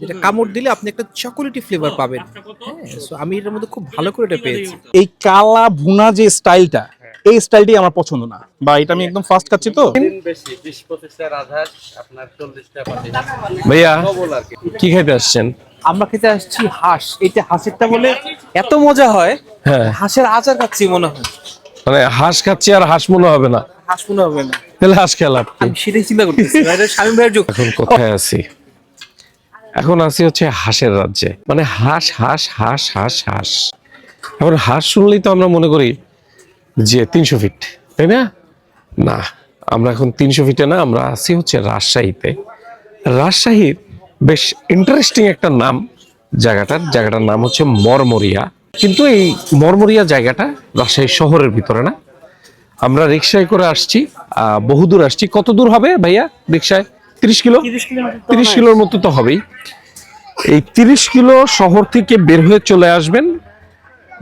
যেটা কামড় দিলে আপনি একটা চকোলেটি ফ্লেভার পাবেন। হ্যাঁ সো আমি এটার মধ্যে খুব ভালো করে এটা পেয়েছি। এই কালা ভুনা যে স্টাইলটা এই স্টাইলটি আমার পছন্দ না। বা এটা আমি একদম ফার্স্ট খাচ্ছি তো। ভাইয়া কি। খাইতে আসছেন? আমরা খেতে আসছি হাঁস। এটা হাঁসেরটা বলে এত মজা হয় হ্যাঁ। হাঁসের আচার খাচ্ছি মনে হয়। মানে হাঁস খাচ্ছি আর হাঁস মনে হবে না। হাঁস মনে হবে না। তাহলে হাঁস খেলাম আমি সেটাই চিন্তা করতেছি। স্বামী ভাইয়ের যোগ এখন কোথায় আছি? এখন আছি হচ্ছে হাঁসের রাজ্যে। মানে হাঁস হাঁস হাঁস হাঁস হাঁস। এখন হাঁস শুনলেই তো আমরা মনে করি যে তিনশো ফিট তাই না? না, আমরা এখন তিনশো ফিটে না, আমরা আছি হচ্ছে রাজশাহীতে। রাজশাহীর বেশ ইন্টারেস্টিং একটা নাম জায়গাটার জায়গাটার নাম হচ্ছে মরমরিয়া। কিন্তু এই মরমরিয়া জায়গাটা রাজশাহী শহরের ভিতরে না। আমরা রিক্সায় করে আসছি বহুদূর আসছি। কত দূর হবে ভাইয়া রিক্সায় তিরিশ কিলো? তিরিশ কিলোর মতো তো হবেই। এই তিরিশ কিলো শহর থেকে বের হয়ে চলে আসবেন।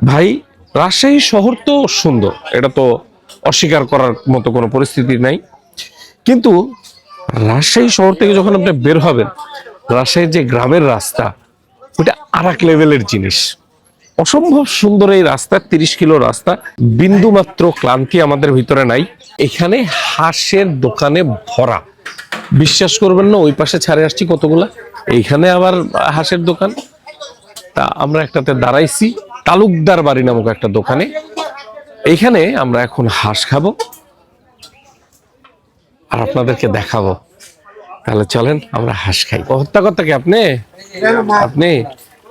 ভাই রাজশাহী শহর তো সুন্দর এটা তো অস্বীকার করার মতো কোনো পরিস্থিতি নাই। কিন্তু রাজশাহী শহর থেকে যখন আপনি বের হবেন রাজশাহীর যে গ্রামের রাস্তা ওটা আর এক লেভেলের জিনিস। অসম্ভব সুন্দর এই রাস্তা তিরিশ কিলো রাস্তা। বিন্দু মাত্র ক্লান্তি আমাদের ভিতরে নাই। এখানে হাঁসের দোকানে ভরা। বিশ্বাস করবেন না ওই পাশে ছাড়ে আসছি কতগুলা। এইখানে আবার হাঁসের দোকান। তা আমরা একটাতে দাঁড়াইছি তালুকদার বাড়ি নামক একটা দোকানে। এইখানে আমরা এখন হাঁস খাব। আর আপনাদেরকে দেখাবো। তাহলে চলেন আমরা হাঁস খাই। হত্যা করতে কি আপনি? আপনি?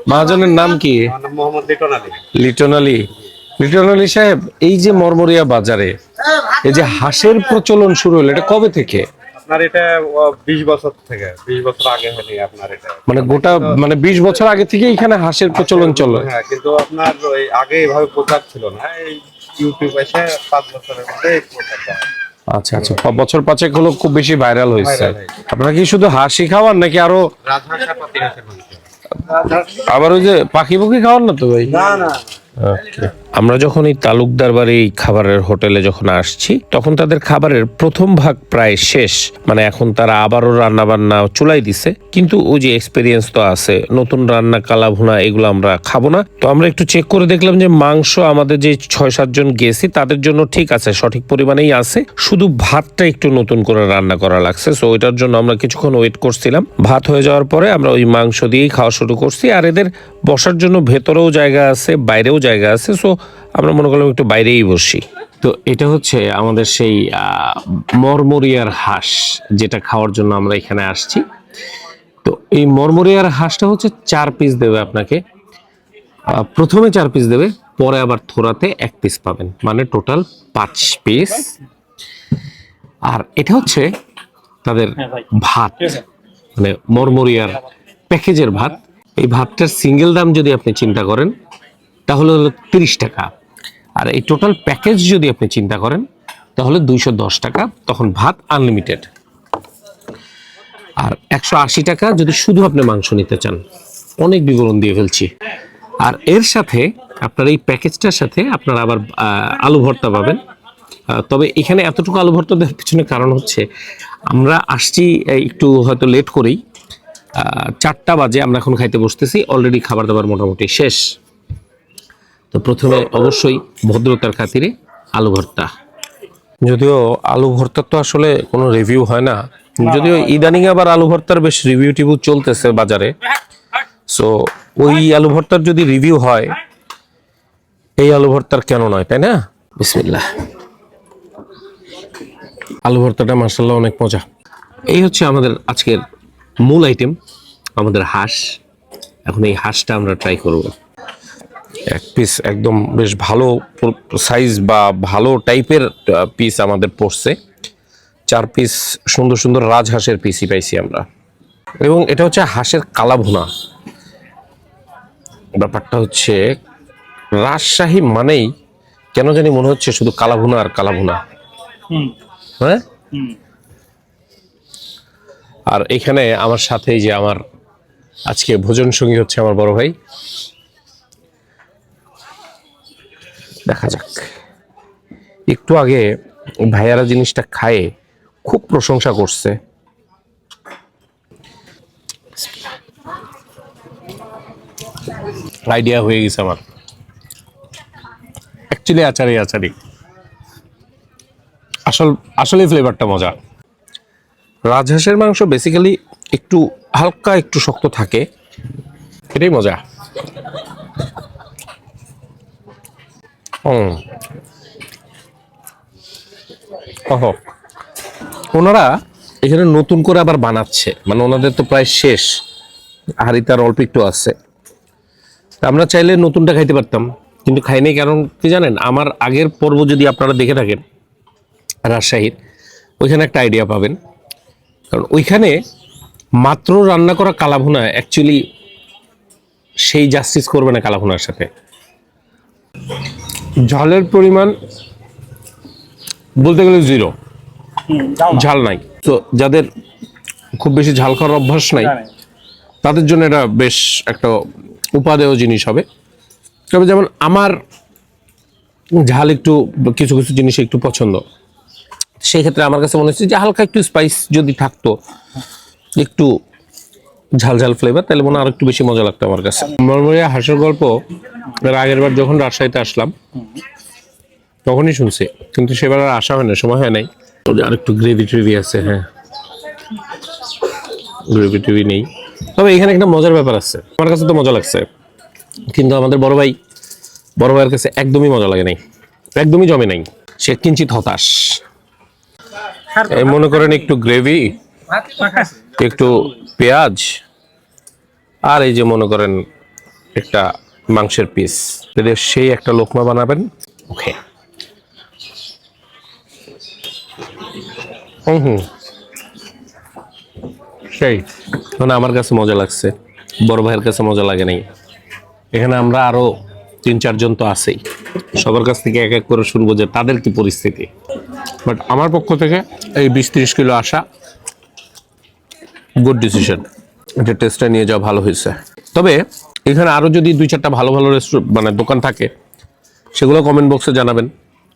মহাজনের নাম কি? লিটন আলী। লিটন আলী সাহেব এই যে মরমরিয়া বাজারে এই যে হাঁসের প্রচলন শুরু হলো এটা কবে থেকে? আপনার এটা বিশ বছর থেকে বিশ বছর আগে আপনার এটা মানে গোটা মানে বিশ বছর আগে থেকে এখানে হাঁসের প্রচলন চলে হ্যাঁ কিন্তু আপনার ওই আগে এভাবে প্রচার ছিল না এই ইউটিউব এসে পাঁচ বছরের মধ্যে হয়। আচ্ছা আচ্ছা বছর পাঁচেক হলো খুব বেশি ভাইরাল হয়েছে। আপনারা কি শুধু হাসি খাওয়ান নাকি আরও আবার ওই যে পাখি পুখি খাওয়ান না তো ভাই না না. আমরা যখন এই তালুকদার বাড়ি খাবারের হোটেলে যখন আসছি, তখন তাদের খাবারের প্রথম ভাগ প্রায় শেষ। মানে এখন তারা আবারও রান্না বান্না চুলাই দিছে। কিন্তু ওই যে এক্সপিরিয়েন্স তো আছে, নতুন রান্না কালা ভুনা এগুলো আমরা খাব না। তো আমরা একটু চেক করে দেখলাম যে মাংস আমাদের যে ছয় সাতজন গেছি, তাদের জন্য ঠিক আছে, সঠিক পরিমাণেই আছে। শুধু ভাতটা একটু নতুন করে রান্না করা লাগছে। সো ওইটার জন্য আমরা কিছুক্ষণ ওয়েট করছিলাম। ভাত হয়ে যাওয়ার পরে আমরা ওই মাংস দিয়েই খাওয়া শুরু করছি। আর এদের বসার জন্য ভেতরেও জায়গা আছে, বাইরেও জায়গা আছে। সো আমরা মনে করলাম একটু বাইরেই বসি। তো এটা হচ্ছে আমাদের সেই আহ, মরমরিয়ার হাঁস যেটা খাওয়ার জন্য আমরা এখানে আসছি। তো এই মরমরিয়ার হাঁসটা হচ্ছে চার পিস দেবে আপনাকে। আহ, প্রথমে চার পিস দেবে পরে আবার থোড়াতে এক পিস পাবেন। মানে টোটাল পাঁচ পিস আর এটা হচ্ছে তাদের ভাত মানে মরমরিয়ার প্যাকেজের ভাত। এই ভাতটার সিঙ্গেল দাম যদি আপনি চিন্তা করেন তাহলে হলো তিরিশ টাকা। আর এই টোটাল প্যাকেজ যদি আপনি চিন্তা করেন, তাহলে দুইশো দশ টাকা, তখন ভাত আনলিমিটেড আর একশো আশি টাকা যদি শুধু আপনি মাংস নিতে চান, অনেক বিবরণ দিয়ে ফেলছি। আর এর সাথে আপনার এই প্যাকেজটার সাথে আপনার আবার আলু ভর্তা পাবেন। তবে এখানে এতটুকু আলু ভর্তা দেওয়ার পিছনে কারণ হচ্ছে, আমরা আসছি একটু হয়তো লেট করেই। চারটা বাজে আমরা এখন খাইতে বসতেছি অলরেডি খাবার দাবার মোটামুটি শেষ। তো প্রথমে অবশ্যই ভদ্রতার খাতিরে আলু ভর্তা। যদিও আলু ভর্তার তো আসলে কোনো রিভিউ হয় না। যদিও ইদানিং আবার আলু ভর্তার বেশ রিভিউ টিভিউ চলতেছে বাজারে। সো ওই আলু ভর্তার যদি রিভিউ হয় এই আলু ভর্তার কেন নয় তাই না? বিসমিল্লাহ। আলু ভর্তাটা মার্শাল্লাহ অনেক মজা। এই হচ্ছে আমাদের আজকের মূল আইটেম আমাদের হাঁস। এখন এই হাঁসটা আমরা ট্রাই করব। এক পিস একদম বেশ ভালো সাইজ বা ভালো টাইপের পিস আমাদের পড়ছে। চার পিস সুন্দর সুন্দর রাজহাঁসের পিসই পাইছি আমরা। এবং এটা হচ্ছে হাঁসের কালা ভুনা ব্যাপারটা হচ্ছে রাজশাহী মানেই কেন জানি মনে হচ্ছে শুধু কালা ভুনা আর কালা ভুনা হ্যাঁ? আর এখানে আমার সাথেই যে আমার আজকে ভোজন সঙ্গী হচ্ছে আমার বড় ভাই। দেখা যাক। একটু আগে ভাইয়ারা জিনিসটা খায়ে খুব প্রশংসা করছে। আইডিয়া হয়ে গেছে আমার। অ্যাকচুয়ালি আচারি আচারি। আসল আসলে ফ্লেভারটা মজা। রাজহাঁসের মাংস বেসিক্যালি একটু হালকা একটু শক্ত থাকে। এটাই মজা। ওনারা এখানে নতুন করে আবার বানাচ্ছে। মানে ওনাদের তো প্রায় শেষ। হাড়িতে আর অল্প একটু আছে। আমরা চাইলে নতুনটা খাইতে পারতাম। কিন্তু খাই নাই কারণ কি জানেন, আমার আগের পর্ব যদি আপনারা দেখে থাকেন, রাজশাহীর, ওইখানে একটা আইডিয়া পাবেন। কারণ ওইখানে মাত্র রান্না করা কালাভুনা অ্যাকচুয়ালি সেই জাস্টিস করবে না কালাভুনার সাথে। ঝালের পরিমাণ বলতে গেলে জিরো ঝাল নাই। তো যাদের খুব বেশি ঝাল খাওয়ার অভ্যাস নাই তাদের জন্য এটা বেশ একটা উপাদেয় জিনিস হবে। তবে যেমন আমার ঝাল একটু কিছু কিছু জিনিস একটু পছন্দ সেই ক্ষেত্রে আমার কাছে মনে হচ্ছে যে হালকা একটু স্পাইস যদি থাকতো একটু ঝাল ঝাল ফ্লেভার তাহলে মনে হয় আরও একটু বেশি মজা লাগতো আমার কাছে। মরমরিয়া হাঁসের গল্প এর আগের বার যখন রাজশাহীতে আসলাম তখনই শুনছি কিন্তু সেবার আর আসা হয় না সময় হয় নাই। তো আর একটু গ্রেভি ট্রেভি আছে হ্যাঁ। গ্রেভি টেভি নেই। তবে এখানে একটা মজার ব্যাপার আছে আমার কাছে তো মজা লাগছে কিন্তু আমাদের বড় ভাই বড় ভাইয়ের কাছে একদমই মজা লাগে নাই একদমই জমে নাই সে কিঞ্চিত হতাশ। এই মনে করেন একটু গ্রেভি একটু পেঁয়াজ আর এই যে মনে করেন একটা মাংসের পিস যদি সেই একটা লোকমা বানাবেন, ওকে। হুম সেই মানে আমার কাছে মজা লাগছে। বড় ভাইয়ের কাছে মজা লাগে নাই। এখানে আমরা আরও তিন চারজন তো আছেই। সবার কাছ থেকে এক এক করে শুনব যে তাদের কি পরিস্থিতি। বাট আমার পক্ষ থেকে এই বিশ ত্রিশ কিলো আসা গুড ডিসিশন এটা টেস্টটা নিয়ে যাওয়া ভালো হয়েছে। তবে এখানে আরও যদি দুই চারটা ভালো ভালো রেস্টুরেন্ট মানে দোকান থাকে সেগুলো কমেন্ট বক্সে জানাবেন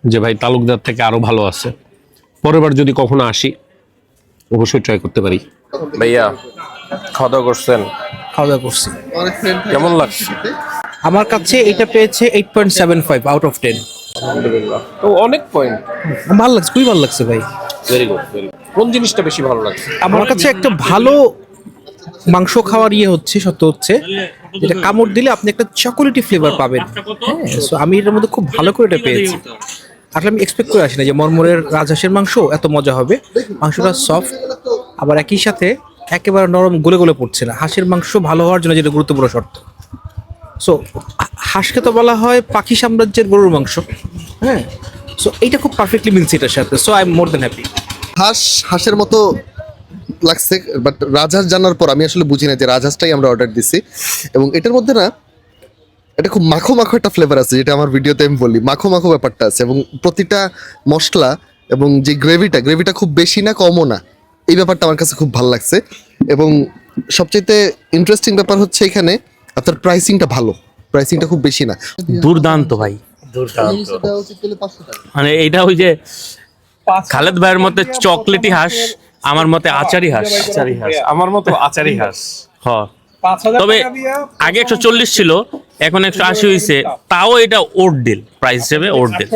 যে ভাই তালুকদার থেকে আরও ভালো আছে। পরের বার যদি কখনো আসি অবশ্যই ট্রাই করতে পারি। ভাইয়া খাওয়া দাওয়া করছেন? খাওয়া দাওয়া করছি। কেমন লাগছে? আমার কাছে এটা পেয়েছে eight point seven five out of ten তো অনেক পয়েন্ট ভালো লাগছে খুবই ভালো লাগছে ভাই। ভেরি গুড ভেরি কোন জিনিসটা বেশি ভালো লাগছে আমার কাছে একটা ভালো মাংস খাওয়ার ইয়ে হচ্ছে, সত্য হচ্ছে, যেটা কামড় দিলে আপনি একটা চকোলেটি ফ্লেভার পাবেন। হ্যাঁ সো আমি এটার মধ্যে খুব ভালো করে এটা পেয়েছি। আসলে আমি এক্সপেক্ট করে আসি না যে মরমরের রাজহাঁসের মাংস এত মজা হবে। মাংসটা সফট আবার একই সাথে একেবারে নরম গলে গলে পড়ছে না। হাঁসের মাংস ভালো হওয়ার জন্য যেটা গুরুত্বপূর্ণ শর্ত। সো হাঁসকে তো বলা হয় পাখি সাম্রাজ্যের গরুর মাংস। হ্যাঁ সো এইটা খুব পারফেক্টলি মিলছে এটার সাথে। So I am more than happy হাঁস হাঁসের মতো লাগছে বাট রাজহাঁস জানার পর আমি আসলে বুঝি না যে রাজহাঁসটাই আমরা অর্ডার দিছি। এবং এটার মধ্যে না এটা খুব মাখো মাখো একটা ফ্লেভার আছে যেটা আমার ভিডিওতে আমি বলি। মাখো মাখো ব্যাপারটা আছে এবং প্রতিটা মশলা এবং যে গ্রেভিটা গ্রেভিটা খুব বেশি না কমও না। এই ব্যাপারটা আমার কাছে খুব ভালো লাগছে। এবং সবচেয়ে ইন্টারেস্টিং ব্যাপার হচ্ছে এখানে আপনার প্রাইসিংটা ভালো। প্রাইসিংটা খুব বেশি না। দুর্দান্ত ভাই। দুর্দান্ত। মানে এটা ওই যে খালেদ ভাইয়ের মতে চকলেটি হাঁস আমার মতে আচারি হাঁস। আচারি হাঁস। আমার মতো আচারি হাঁস। হ। তবে আগে একশো চল্লিশ ছিল এখন একশো আশি হয়েছে তাও এটা ওর ডিল প্রাইস হিসেবে ওর ডিল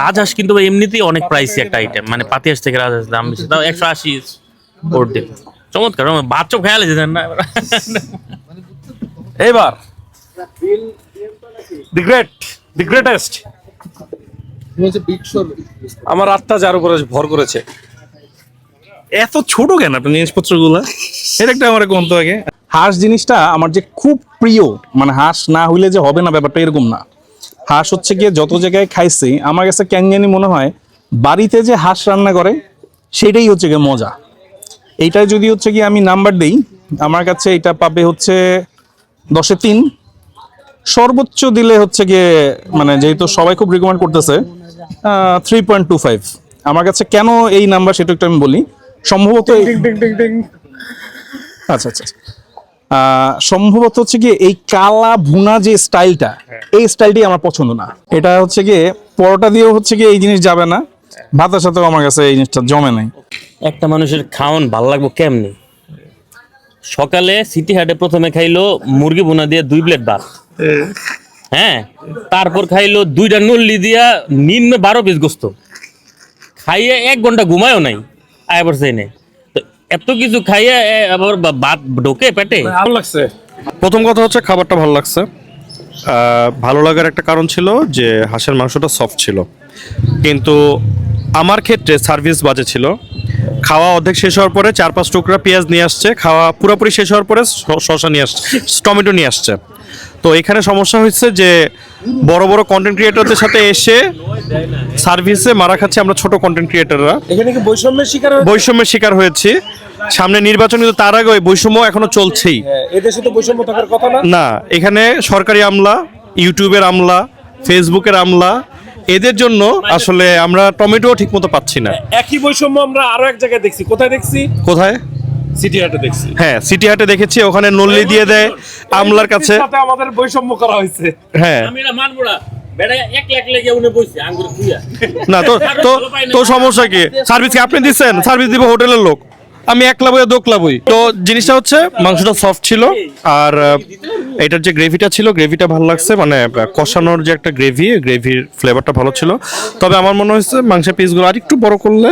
রাজহাঁস কিন্তু এমনিতেই অনেক প্রাইসি একটা আইটেম মানে পাতি হাঁস থেকে রাজহাঁস দাম বেশি। তাও একশো আশি ওর ডিল চমৎকার বাচ্চা খেয়াল আছে না? এবার দি গ্রেট দি গ্রেটেস্ট আমার আত্মা যার উপরে ভর করেছে। এত ছোট কেন আপনার জিনিসপত্রগুলো? এটা একটা আমার কোন আগে। হাঁস জিনিসটা আমার যে খুব প্রিয় মানে হাঁস না হইলে যে হবে না ব্যাপারটা এরকম না। হাঁস হচ্ছে গিয়ে যত জায়গায় খাইছি আমার কাছে কেন জানি মনে হয় বাড়িতে যে হাঁস রান্না করে সেটাই হচ্ছে গিয়ে মজা। এইটাই যদি হচ্ছে গিয়ে আমি নাম্বার দিই আমার কাছে এটা পাবে হচ্ছে দশে তিন। সর্বোচ্চ দিলে হচ্ছে গিয়ে মানে যেহেতু সবাই খুব রিকমেন্ড করতেছে থ্রি পয়েন্ট টু ফাইভ আমার কাছে কেন এই নাম্বার সেটা একটু আমি বলি। সম্ভবত আচ্ছা আচ্ছা আচ্ছা। আহ, সম্ভবত হচ্ছে গিয়ে এই কালা ভুনা যে স্টাইলটা এই স্টাইলটি আমার পছন্দ না। এটা হচ্ছে গিয়ে পরোটা দিয়েও হচ্ছে গিয়ে এই জিনিস যাবে না। ভাতের সাথেও আমার কাছে এই জিনিসটা জমে নাই। একটা মানুষের খাওয়ান ভালো লাগবো কেমনি? সকালে সিটি হাটে প্রথমে খাইলো মুরগি বোনা দিয়ে দুই প্লেট ভাত। হ্যাঁ তারপর খাইলো দুইটা নল্লি দিয়া নিম্নে বারো পিস গোস্ত। খাইয়ে এক ঘণ্টা ঘুমায়ও নাই আয় পড়ছে এনে। তো এত কিছু খাইয়ে এ, আবার বা- ভাত ঢোকে পেটে? ভালো লাগছে। প্রথম কথা হচ্ছে খাবারটা ভালো লাগছে। ভালো লাগার একটা কারণ ছিল যে হাঁসের মাংসটা সফট ছিল। কিন্তু আমার ক্ষেত্রে সার্ভিস বাজে ছিল। খাওয়া অর্ধেক শেষ হওয়ার পরে চার পাঁচ টুকরা পেঁয়াজ নিয়ে আসছে খাওয়া পুরোপুরি শেষ হওয়ার পরে শ- শসা নিয়ে আসছে টমেটো নিয়ে আসছে। তো এখানে সমস্যা হচ্ছে যে বড় বড় কন্টেন্ট ক্রিয়েটরদের সাথে এসে সার্ভিসে মারা খাচ্ছে আমরা ছোট কন্টেন্ট ক্রিয়েটররা এখানে কি বৈষম্যের শিকার বৈষম্যের শিকার হয়েছি। সামনে নির্বাচন কিন্তু তার আগে ওই বৈষম্য এখনও চলছেই। হ্যাঁ, এদেশে তো বৈষম্য থাকার কথা না? না এখানে সরকারি আমলা ইউটিউবের আমলা ফেসবুকের আমলা এদের জন্য আসলে আমরা টমেটো ঠিকমতো পাচ্ছি না। একই বৈষম্য আমরা আরও এক জায়গায় দেখছি। কোথায় দেখছি? কোথায়? সিটি হাটে দেখছি। হ্যাঁ সিটি হাটে দেখেছি ওখানে নল্লি দিয়ে দেয় আমলার কাছে। আমাদের বৈষম্য করা হয়েছে। হ্যাঁ। আমি এটা মানবো না। এক তো তো তো সমস্যা কি? সার্ভিস কি আপনি দিচ্ছেন? সার্ভিস দিব হোটেলের লোক। আমি একলা বই দোকলা বই তো জিনিসটা হচ্ছে মাংসটা সফট ছিল আর এটার যে গ্রেভিটা ছিল গ্রেভিটা ভালো লাগছে মানে কষানোর যে একটা গ্রেভি গ্রেভির ফ্লেভারটা ভালো ছিল। তবে আমার মনে হয়েছে মাংসের পিসগুলো আর একটু বড় করলে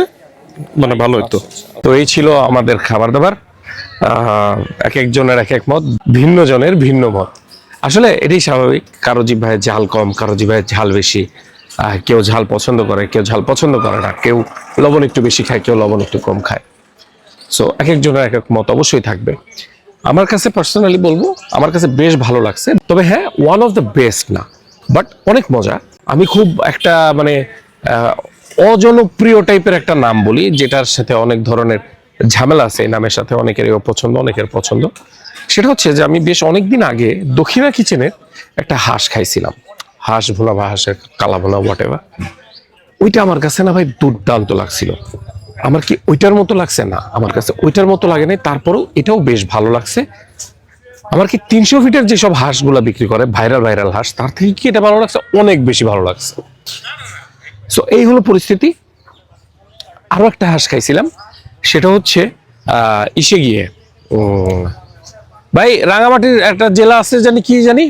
মানে ভালো হতো তো এই ছিল আমাদের খাবার দাবার এক একজনের এক এক মত ভিন্ন জনের ভিন্ন মত। আসলে এটাই স্বাভাবিক কারও জিভায় ঝাল কম কারও জিভায় ঝাল বেশি। কেউ ঝাল পছন্দ করে কেউ ঝাল পছন্দ করে না। কেউ লবণ একটু বেশি খায় কেউ লবণ একটু কম খায়। সো এক একজনের এক এক মত অবশ্যই থাকবে। আমার কাছে পার্সোনালি বলব আমার কাছে বেশ ভালো লাগছে। তবে হ্যাঁ ওয়ান অফ দ্য বেস্ট না। বাট অনেক মজা। আমি খুব একটা মানে আহ, অজনপ্রিয় টাইপের একটা নাম বলি, যেটার সাথে অনেক ধরনের ঝামেলা আছে, এই নামের সাথে অনেকেরই অপছন্দ, অনেকের পছন্দ। সেটা হচ্ছে যে আমি বেশ অনেকদিন আগে দক্ষিণা কিচেনের একটা হাঁস খাইছিলাম। হাঁস ভোলা বা হাঁসের কালা ভোনা হোয়াট ওইটা আমার কাছে না ভাই দুর্দান্ত লাগছিল। আমার কি ওইটার মতো লাগছে? না, আমার কাছে ওইটার মতো লাগে নাই। তারপরেও এটাও বেশ ভালো লাগছে। আমার কি তিনশো ফিটের যেসব হাঁসগুলা বিক্রি করে ভাইরাল ভাইরাল হাঁস, তার থেকে কি এটা ভালো লাগছে? অনেক বেশি ভালো লাগছে। সো এই হলো পরিস্থিতি। আরও একটা হাঁস খাইছিলাম। সেটা হচ্ছে ইসে গিয়ে ভাই, রাঙামাটির একটা জেলা আছে জানি, কি জানি?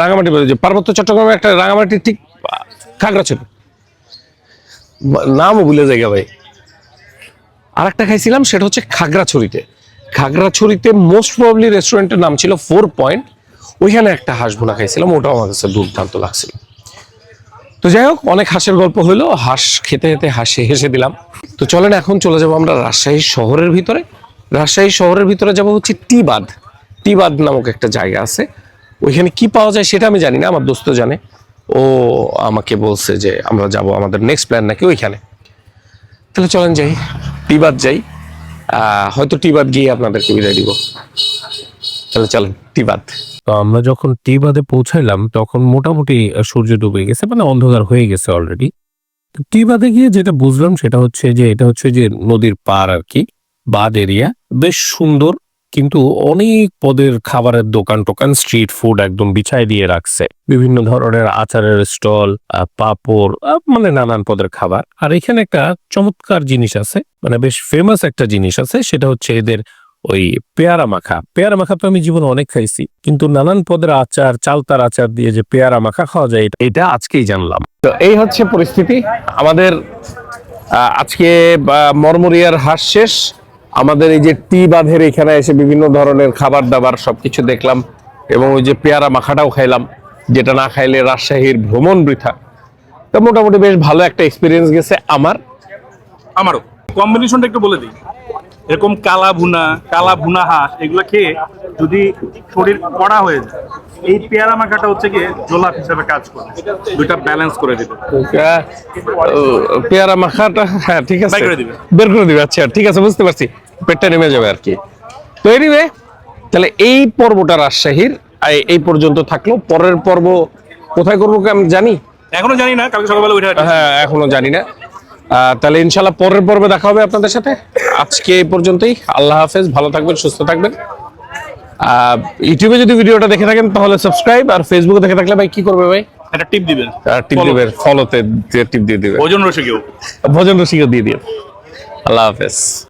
রাঙামাটি পার্বত্য চট্টগ্রামে একটা রাঙামাটি ঠিক খাগড়াছড়ি। নামও ভুলে যাই ভাই। আর একটা খাইছিলাম, সেটা হচ্ছে খাগড়াছড়িতে। খাগড়াছড়িতে মোস্ট প্রবলি রেস্টুরেন্টের নাম ছিল ফোর পয়েন্ট ওইখানে একটা হাঁস ভুনা খাইছিলাম, ওটাও আমার কাছে দুর্দান্ত লাগছিল। তো যাই হোক, অনেক হাঁসের গল্প হলো হাঁস খেতে খেতে হাসি হেসে দিলাম। তো চলেন এখন চলে যাব আমরা রাজশাহী শহরের ভিতরে। রাজশাহী শহরের ভিতরে যাব হচ্ছে টিবাদ। টিবাদ নামক একটা জায়গা আছে। ওইখানে কি পাওয়া যায় সেটা আমি জানি না, আমার দোস্ত জানে। ও আমাকে বলছে যে আমরা যাব আমাদের নেক্সট প্ল্যান নাকি ওইখানে। তাহলে চলেন যাই, টিবাদ যাই। হয়তো টিবাদ গিয়ে আপনাদেরকে বিদায় দিব। তাহলে চলেন টিবাদ তো আমরা যখন টি বাদে পৌঁছাইলাম, তখন মোটামুটি সূর্য ডুবে গেছে মানে অন্ধকার হয়ে গেছে অলরেডি তো টি বাদে গিয়ে যেটা বুঝলাম, সেটা হচ্ছে যে, এটা হচ্ছে যে নদীর পার আর কি বাদ এরিয়া বেশ সুন্দর, কিন্তু অনেক পদের খাবারের দোকান টোকান স্ট্রিট ফুড একদম বিছায় দিয়ে রাখছে। বিভিন্ন ধরনের আচারের স্টল পাপড় মানে নানান পদের খাবার। আর এখানে একটা চমৎকার জিনিস আছে মানে বেশ ফেমাস একটা জিনিস আছে, সেটা হচ্ছে এদের ওই পেয়ারা মাখা। পেয়ারা মাখা তো আমি জীবনে অনেক খাইছি কিন্তু নানান পদের আচার চালতার আচার দিয়ে যে পেয়ারা মাখা খাওয়া যায় এটা- এটা আজকেই জানলাম। তো এই হচ্ছে পরিস্থিতি। আমাদের আজকে মরমরিয়ার হাঁস শেষ। আমাদের এই যে টি বাঁধের এখানে এসে বিভিন্ন ধরনের খাবার দাবার সবকিছু দেখলাম এবং ওই যে পেয়ারা মাখাটাও খাইলাম যেটা না খাইলে রাজশাহীর ভ্রমণ বৃথা। তো মোটামুটি বেশ ভালো একটা এক্সপিরিয়েন্স গেছে আমার। আমারও। কম্বিনেশনটা একটু বলে দিই। এরকম কালা ভুনা কালা ভুনা হাঁস এগুলো খেয়ে যদি শরীর কড়া হয়ে যায় এই পেয়ারা মাখাটা হচ্ছে কি জোলাপ হিসাবে কাজ করে। দুইটা ব্যালেন্স করে দিবে। পেয়ারা মাখাটা হ্যাঁ ঠিক আছে। বের করে দিবে। আচ্ছা ঠিক আছে বুঝতে পারছি। পেটটা নেমে যাবে আর কি। তো এনিওয়ে তাহলে এই পর্বটা রাজশাহীর এই- এই পর্যন্ত থাকল। পরের পর্ব কোথায় করব কি আমি জানি? এখনও জানি না কালকে সকালবেলা উঠে হ্যাঁ এখনও জানি না। তাহলে ইনশাল্লাহ পরের পর্বে দেখা হবে আপনাদের সাথে। আজকে এই পর্যন্তই। আল্লাহ হাফেজ ভালো থাকবেন সুস্থ থাকবেন। ইউটিউবে যদি ভিডিওটা দেখে থাকেন তাহলে সাবস্ক্রাইব আর ফেসবুকে দেখে থাকলে ভাই কি করবে ভাই? একটা টিপ দিবেন। টিপ দিবেন ফলোতে টিপ দিয়ে দিবেন ভোজন রসিকেও। ভোজন রসিকও দিয়ে দিবেন। আল্লাহ হাফেজ।